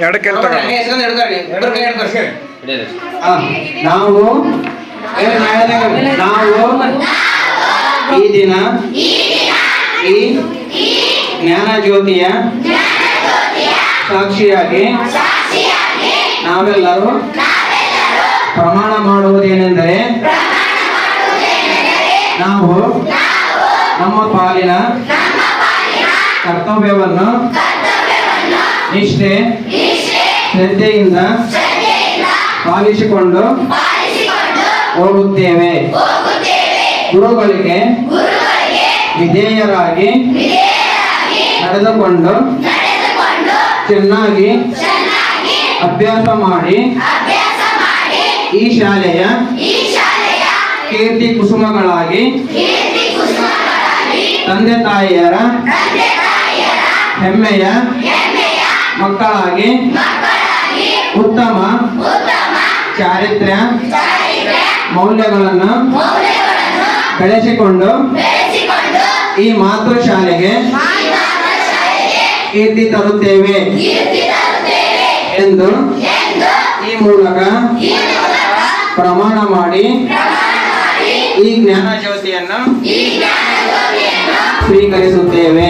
ಎರಡು ಎರಡು ಕೈ ನಾವು ನಾವು ಈ ದಿನ ಈ ಜ್ಞಾನ ಜ್ಯೋತಿಯ ಸಾಕ್ಷಿಯಾಗಿ ನಾವೆಲ್ಲರೂ ಪ್ರಮಾಣ ಮಾಡುವುದೇನೆಂದರೆ ನಾವು ನಮ್ಮ ಪಾಲಿನ ಕರ್ತವ್ಯವನ್ನು ನಿಷ್ಠೆ ಶ್ರದ್ಧೆಯಿಂದ ಪಾಲಿಸಿಕೊಂಡು ಹೋಗುತ್ತೇವೆ. ಗುರುಗಳಿಗೆ ವಿಧೇಯರಾಗಿ ನಡೆದುಕೊಂಡು ಚೆನ್ನಾಗಿ ಅಭ್ಯಾಸ ಮಾಡಿ ಈ ಶಾಲೆಯ ಕೀರ್ತಿ ಕುಸುಮಗಳಾಗಿ ತಂದೆ ತಾಯಿಯರ ಹೆಮ್ಮೆಯ ಮಕ್ಕಳಾಗಿ ಉತ್ತಮ ಚಾರಿತ್ರ್ಯ ಮೌಲ್ಯಗಳನ್ನು ಬೆಳೆಸಿಕೊಂಡು ಈ ಮಾತೃ ಶಾಲೆಗೆ ಕೀರ್ತಿ ತರುತ್ತೇವೆ ಎಂದು ಈ ಮೂಲಕ ಪ್ರಮಾಣ ಮಾಡಿ ಈ ಜ್ಞಾನ ಜ್ಯೋತಿಯನ್ನು ಸ್ವೀಕರಿಸುತ್ತೇವೆ